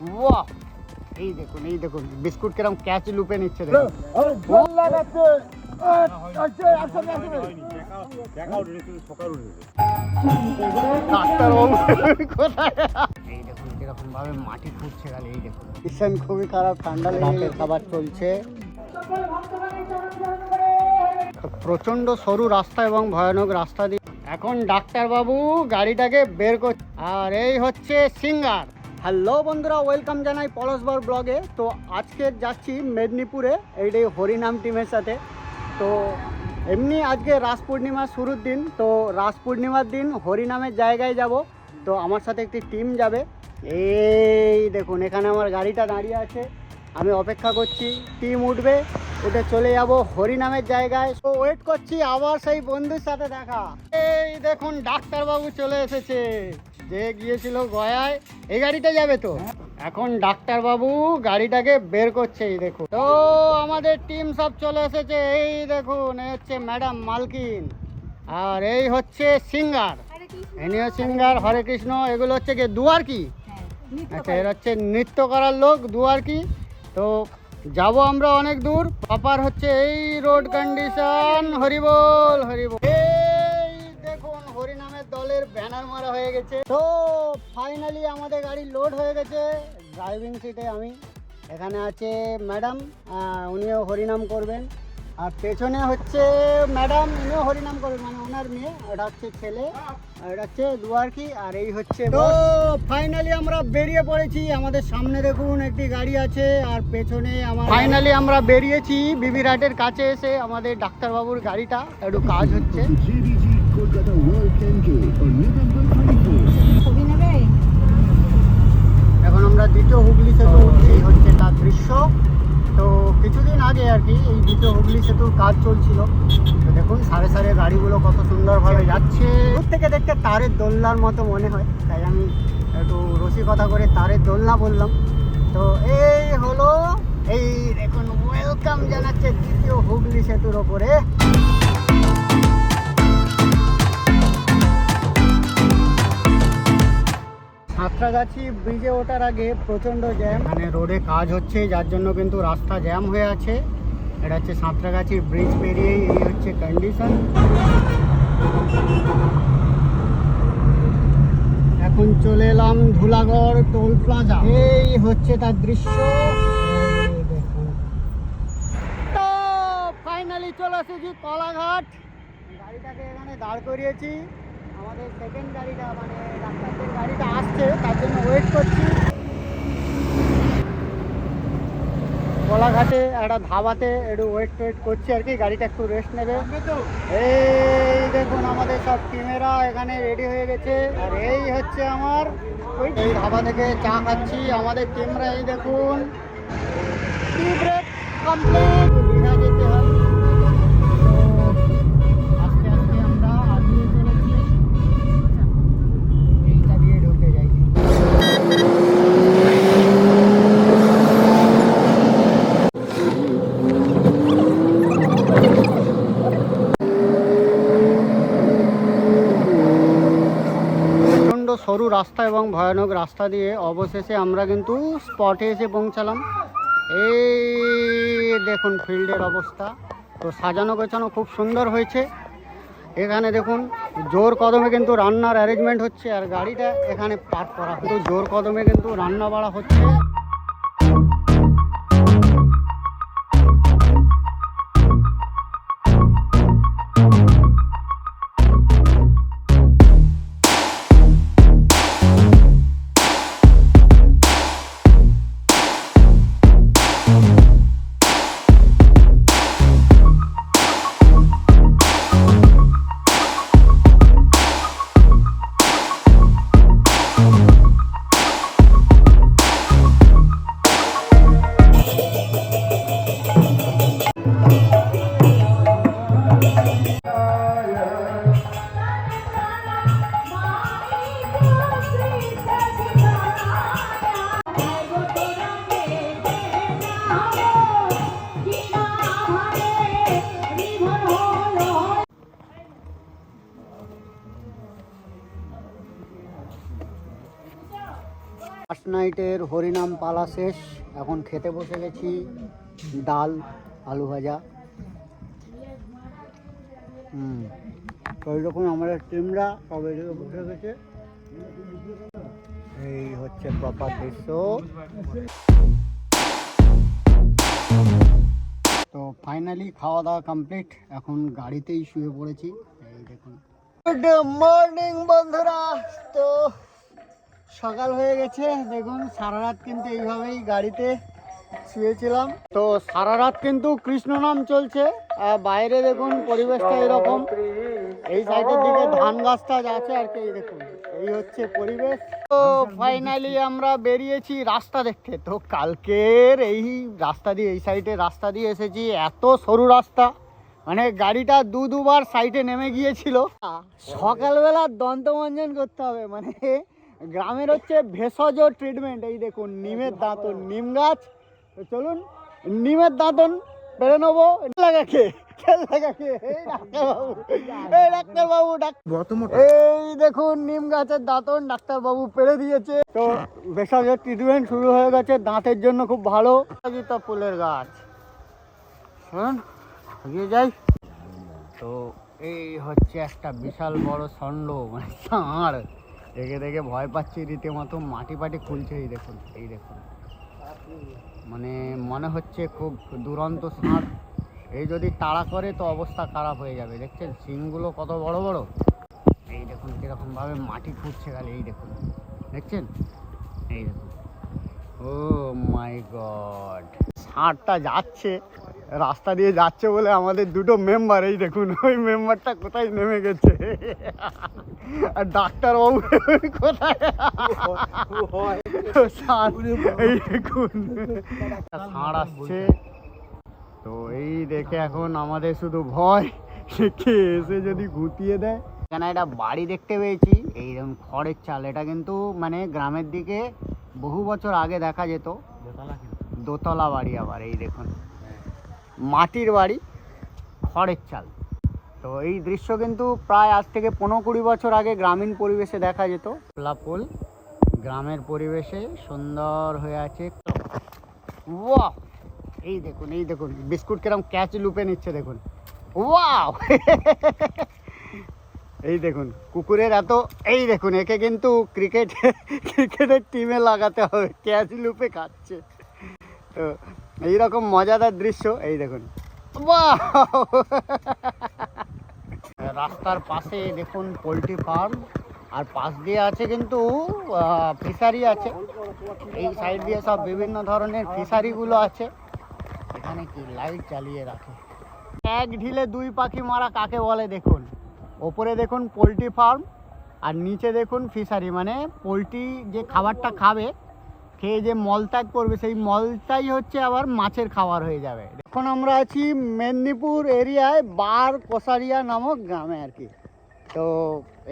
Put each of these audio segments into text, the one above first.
বাহ এই দেখুন এই দেখুন বিস্কুট কিরম ক্যাচ লুপে নিচ্ছে দেখুন। এই দেখুন কীরকম ভাবে মাটি ফুটছে খালি এই দেখুন। ভীষণ খুবই খারাপ ঠান্ডা লেগে খাবার চলছে। প্রচণ্ড সরু রাস্তা এবং ভয়ানক রাস্তা দিয়ে এখন ডাক্তারবাবু গাড়িটাকে বের করছে আর এই হচ্ছে সিঙ্গার। হ্যালো বন্ধুরা, ওয়েলকাম জানাই পলসবার ব্লগে। তো আজকে যাচ্ছি মেদিনীপুরে এইটাই হরিনাম টিমের সাথে। তো এমনি আজকে রাস পূর্ণিমা শুরুর দিন, তো রাস পূর্ণিমার দিন হরিনামের জায়গায় যাব। তো আমার সাথে একটি টিম যাবে। এই দেখুন, এখানে আমার গাড়িটা দাঁড়িয়ে আছে। আমি অপেক্ষা করছি, টিম উঠবে, উঠে চলে যাব হরিনামের জায়গায়। তো ওয়েট করছি আবার সেই বন্ধুর সাথে দেখা। এই দেখুন, ডাক্তারবাবু চলে এসেছে। যে গিয়েছিল গয়ায়, এই গাড়িটা যাবে তো? এখন ডাক্তারবাবু গাড়িটাকে বের করছে, এই দেখুন। তো আমাদের টিম সব চলে এসেছে, এই দেখুন, এই হচ্ছে ম্যাডাম মালকিন, আর এই হচ্ছে সিঙ্গার। এনিও সিঙ্গার, হরে কৃষ্ণ, এগুলো হচ্ছে কি দুয়ার কি আচ্ছা এর হচ্ছে নৃত্য করার লোক দুয়ার কি তো যাব আমরা অনেক দূর। প্রপার হচ্ছে এই road condition horrible horrible. Banner মারা হয়ে গেছে। তো ফাইনালি আমাদের গাড়ি লোড হয়ে গেছে। ড্রাইভিং সিটে আমি। এখানে আছে ম্যাডাম উনিও হরিনাম করবেন। আর পেছনে হচ্ছে ম্যাডাম উনিও হরিনাম করবেন। মানে ওনার মেয়ে ওটা হচ্ছে ছেলে এটা হচ্ছে দুয়ারকি আর এই হচ্ছে তো ফাইনালি আমরা বেরিয়ে পড়েছি। আমাদের সামনে দেখুন একটি গাড়ি আছে আর পেছনে আমার ফাইনালি আমরা বেরিয়েছি। বিবিরাটের কাছে এসে আমাদের ডাক্তারবাবুর গাড়িটা একটু কাজ হচ্ছে। Kolkata World 10K on November 24th. ছবি নেবে? এখন আমরা দ্বিতীয় হুগলি সেতু উঠছি হচ্ছে তার দৃশ্য। তো কিছুদিন আগে আর কি এই দ্বিতীয় হুগলি সেতুর কাজ চলছিল। তো দেখুন সারে সারে গাড়িগুলো কত সুন্দরভাবে যাচ্ছে। দূর থেকে দেখতে তারের দোলনার মতো মনে হয় তাই আমি একটু রসিকতা করে তারের দোলনা বললাম। তো এই হলো এই দেখুন ওয়েলকাম জানাচ্ছে দ্বিতীয় হুগলি সেতুর ওপরে। সাঁতরাগাছি ব্রিজে ওঠার আগে প্রচণ্ড জ্যাম মানে রোডে কাজ হচ্ছে, যার জন্য কিন্তু রাস্তা জ্যাম হয়ে আছে। এটা হচ্ছে সাঁতরাগাছি ব্রিজ পেরিয়েই এই হচ্ছে কন্ডিশন এখন চলে এলাম ধুলাগড় টোল প্লাজা এই হচ্ছে তার দৃশ্য। তো ফাইনালি চলে এসেছি কলাঘাট গাড়িটাকে এখানে দাঁড় করিয়েছি। আমাদের সেকেন্ড গাড়িটা মানে আসছে তার জন্য ওয়েট করছি। কলাঘাটে একটা ধাবাতে একটু ওয়েট টোয়েট করছি আর কি, গাড়িটা একটু রেস্ট নেবে। এই দেখুন আমাদের সব টিমেরা এখানে রেডি হয়ে গেছে। আর এই হচ্ছে আমার এই ধাবা থেকে চা খাচ্ছি, আমাদের টিমরা এই দেখুন। কমপ্লিট দীঘা যেতে হয় তো আস্তে আস্তে আমরা আগিয়ে চলেছি এইটা দিয়ে ঢুকে যাই প্রচণ্ড সরু রাস্তা এবং ভয়ানক রাস্তা দিয়ে অবশেষে আমরা কিন্তু স্পটে এসে পৌঁছালাম। এই দেখুন ফিল্ডের অবস্থা। তো সাজানো গোছানো খুব সুন্দর হয়েছে। এখানে দেখুন, জোর কদমে কিন্তু রান্নার অ্যারেঞ্জমেন্ট হচ্ছে আর গাড়িটা এখানে পার্ক করা কিন্তু জোর কদমে কিন্তু রান্না বাড়া হচ্ছে। হরিনাম পালা শেষ। এখন খেতে বসে গেছি, ডাল, আলু ভাজা। হুম, তো এইরকম আমাদের টিমরা সব এদিকে বসে গেছে। এই হচ্ছে প্রপার দৃশ্য। তো ফাইনালি খাওয়া দাওয়া কমপ্লিট এখন গাড়িতেই শুয়ে পড়েছি। এই দেখুন। গুড মর্নিং বন্ধুরা। তো সকাল হয়ে গেছে, দেখুন, সারা রাত কিন্তু এইভাবেই গাড়িতে শুয়েছিলাম। তো সারা রাত কিন্তু কৃষ্ণ নাম চলছে বাইরে দেখুন, পরিবেশটা এরকম। এই সাইডের দিকে ধান গাছটা আছে, আর কি দেখুন, এই হচ্ছে পরিবেশ। তো ফাইনালি আমরা বেরিয়েছি রাস্তা দেখতে। তো কালকের এই রাস্তা দিয়ে, এই সাইডে রাস্তা দিয়ে এসেছি, এত সরু রাস্তা। মানে গাড়িটা দু দুবার সাইডে নেমে গিয়েছিল। সকালবেলা দন্তমঞ্জন করতে হবে মানে গ্রামের হচ্ছে ভেষজ ট্রিটমেন্ট এই দেখুন নিমের দাঁতন নিম গাছ। তো চলুন নিমের দাঁতন পেরে নেব। লাগাকে এই দেখুন নিম গাছের দাঁতন ডাক্তারবাবু পেরে দিয়েছে। তো ভেষজ ট্রিটমেন্ট শুরু হয়ে গেছে দাঁতের জন্য খুব ভালো। ফুলের গাছ। এগিয়ে যাই। তো এই হচ্ছে একটা বিশাল বড় ষণ্ড মানে ষাঁড়। দেখে দেখে ভয় পাচ্ছি রীতিমতো, মাটি পাটি খুলছে এই দেখুন এই দেখুন। মানে মনে হচ্ছে খুব দুরন্ত ষাঁড় এই যদি তাড়া করে তো অবস্থা খারাপ হয়ে যাবে, দেখছেন? শিংগুলো কত বড় বড়। এই দেখুন কীরকমভাবে মাটি খুঁড়ছে খালি, এই দেখুন। দেখছেন? এই দেখুন। ও মাই গড। ষাঁড়টা যাচ্ছে। রাস্তা দিয়ে যাচ্ছে বলে আমাদের দুটো মেম্বার এই দেখুন ওই মেম্বারটা কোথায় নেমে গেছে? আর ডাক্তারবাবু কোথায়? এই দেখুন আসছে। তো এই দেখে এখন আমাদের শুধু ভয় সে কে এসে যদি গুটিয়ে দেয়। এখানে একটা বাড়ি দেখতে পেয়েছি এই দেখুন খড়ের চাল। এটা কিন্তু মানে গ্রামের দিকে বহু বছর আগে দেখা যেত। দোতলা বাড়ি আবার এই দেখুন। মাটির বাড়ি, খড়ের চাল। তো এই দৃশ্য কিন্তু প্রায় আজ থেকে পনেরো কুড়ি বছর আগে গ্রামীণ পরিবেশে দেখা যেত। গোলাপুল গ্রামের পরিবেশে সুন্দর হয়ে আছে। ওয়াও! এই দেখুন এই দেখুন, বিস্কুট কিরম ক্যাচ লুপে নিচ্ছে, দেখুন। ওয়াও! এই দেখুন, কুকুরের এত, এই দেখুন, একে কিন্তু ক্রিকেট, ক্রিকেটের টিমে লাগাতে হবে, ক্যাচ লুপে খাচ্ছে। তো এইরকম মজাদার দৃশ্য, এই দেখুন! রাস্তার পাশে দেখুন পোলট্রি ফার্ম, আর পাশ দিয়ে আছে কিন্তু ফিশারি আছে। এই সাইড দিয়ে সব বিভিন্ন ধরনের ফিশারিগুলো আছে। এখানে কি লাইট চালিয়ে রাখে। এক ঢিলে দুই পাখি মারা কাকে বলে দেখুন? ওপরে দেখুন পোলট্রি ফার্ম, আর নিচে দেখুন ফিশারি মানে পোলট্রি যে খাবারটা খাবে খেয়ে যে মলত্যাগ করবে সেই মলটাই হচ্ছে আবার মাছের খাবার হয়ে যাবে। এখন আমরা আছি মেদিনীপুর এরিয়ায় বার কোসারিয়া নামক গ্রামে আর কি। তো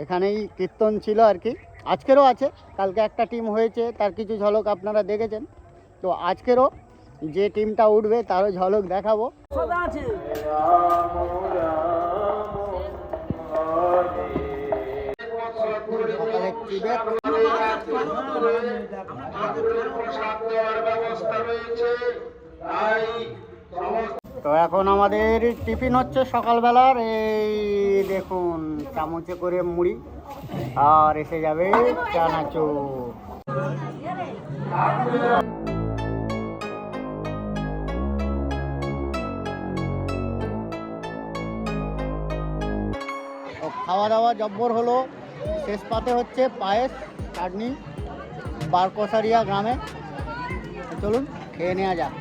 এখানেই কীর্তন ছিল আর কি। আজকেরও আছে কালকে একটা টিম হয়েছে তার কিছু ঝলক আপনারা দেখেছেন। তো আজকেরও যে টিমটা উঠবে তারও ঝলক দেখাবো। সকালে তো এখন আমাদের টিফিন হচ্ছে সকালবেলার, এই দেখুন, চামচে করে মুড়ি, আর এসে যাবে চানাচুর খাওয়া দাওয়া জব্বর হলো। শেষ পাতে হচ্ছে পায়েস, চাটনি। বারকসারিয়া গ্রামে। চলুন, খেয়ে নেওয়া যাক।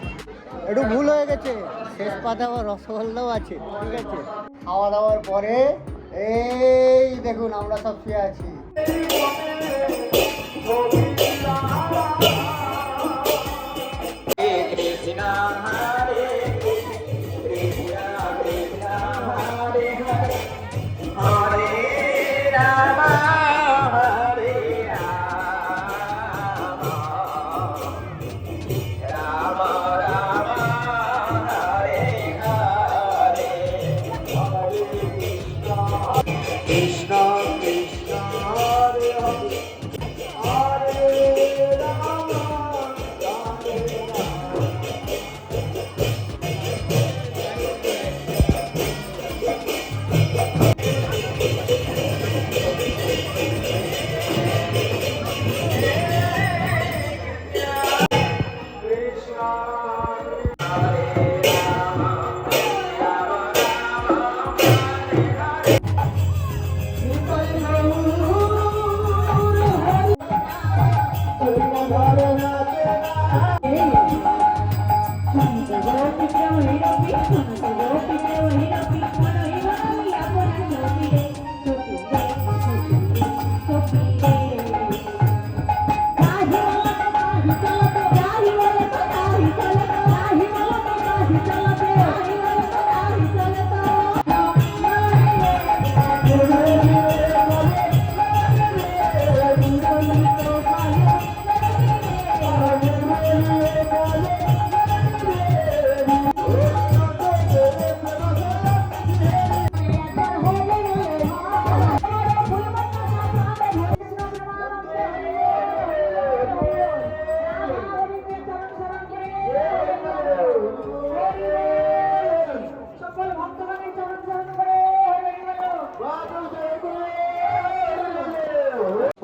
একটু ভুল হয়ে গেছে। শেষ পাতে আবার রসগোল্লাও আছে, ঠিক আছে। খাওয়া দাওয়ার পরে, এই দেখুন, আমরা সব খেয়ে আছি।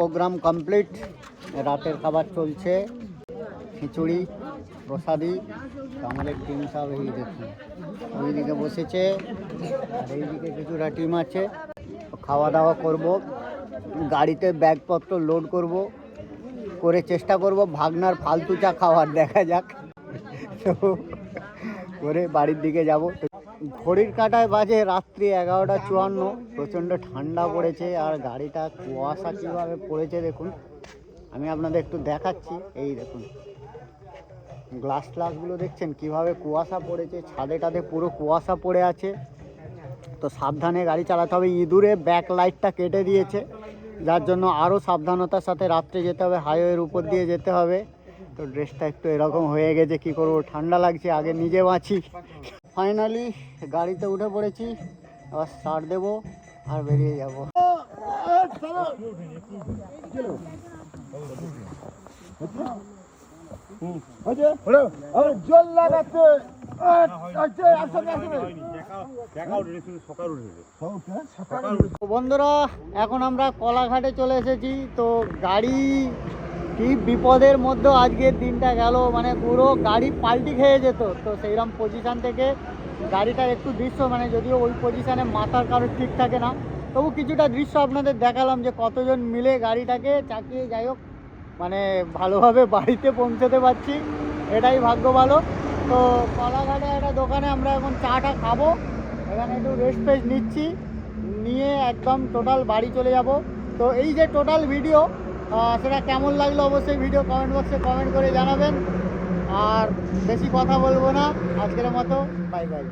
প্রোগ্রাম কমপ্লিট রাতের খাবার চলছে। খিচুড়ি, প্রসাদি। আমাদের টিম সব এই দেখুন ওইদিকে বসেছে। আর এইদিকে কিছুটা টিম আছে। খাওয়া দাওয়া করব। গাড়িতে ব্যাগপত্র লোড করব। করে চেষ্টা করব ভাগনার ফালতু চা খাওয়ার, দেখা যাক। তো করে বাড়ির দিকে যাব। ঘড়ির কাটায় বাজে রাত্রি এগারোটা চুয়ান্ন। প্রচণ্ড ঠান্ডা পড়েছে আর গাড়িটা কুয়াশা কীভাবে পড়েছে দেখুন। আমি আপনাদের একটু দেখাচ্ছি। এই দেখুন। গ্লাস গ্লাসগুলো দেখছেন? কীভাবে কুয়াশা পড়েছে? ছাদে টাদে পুরো কুয়াশা পড়ে আছে। তো সাবধানে গাড়ি চালাতে হবে। ইঁদুরে ব্যাক লাইটটা কেটে দিয়েছে। যার জন্য আরও সাবধানতার সাথে রাত্রে যেতে হবে। হাইওয়ের উপর দিয়ে যেতে হবে। তো ড্রেসটা একটু এরকম হয়ে গেছে। কি করব? ঠান্ডা লাগছে। আগে নিজে বাঁচি। ফাইনালি গাড়িতে উঠে পড়েছি। আবার স্টার্ট দেবো আর বেরিয়ে যাব। জল লাগাচ্ছে বন্ধুরা এখন আমরা কলাঘাটে চলে এসেছি। তো গাড়ি কি বিপদের মধ্যে আজকের দিনটা গেল মানে পুরো গাড়ি পাল্টি খেয়ে যেত। তো সেইরকম পজিশান থেকে গাড়িটার একটু দৃশ্য মানে যদিও ওই পজিশানে মাথার কারও ঠিক থাকে না, তবু কিছুটা দৃশ্য আপনাদের দেখালাম যে কতজন মিলে গাড়িটাকে চাকিয়ে যাই হোক মানে ভালোভাবে বাড়িতে পৌঁছতে পারছি, এটাই ভাগ্য ভালো। তো কলাঘাটে একটা দোকানে আমরা এখন চাটা খাব, এখানে একটু রেস্ট ফেস্ট নিচ্ছি, নিয়ে একদম টোটাল বাড়ি চলে যাব। তো এই যে টোটাল ভিডিও সেটা কেমন লাগল অবশ্যই ভিডিও কমেন্ট বক্সে কমেন্ট করে জানাবেন। আর বেশি কথা বলব না। আজকের মতো বাই বাই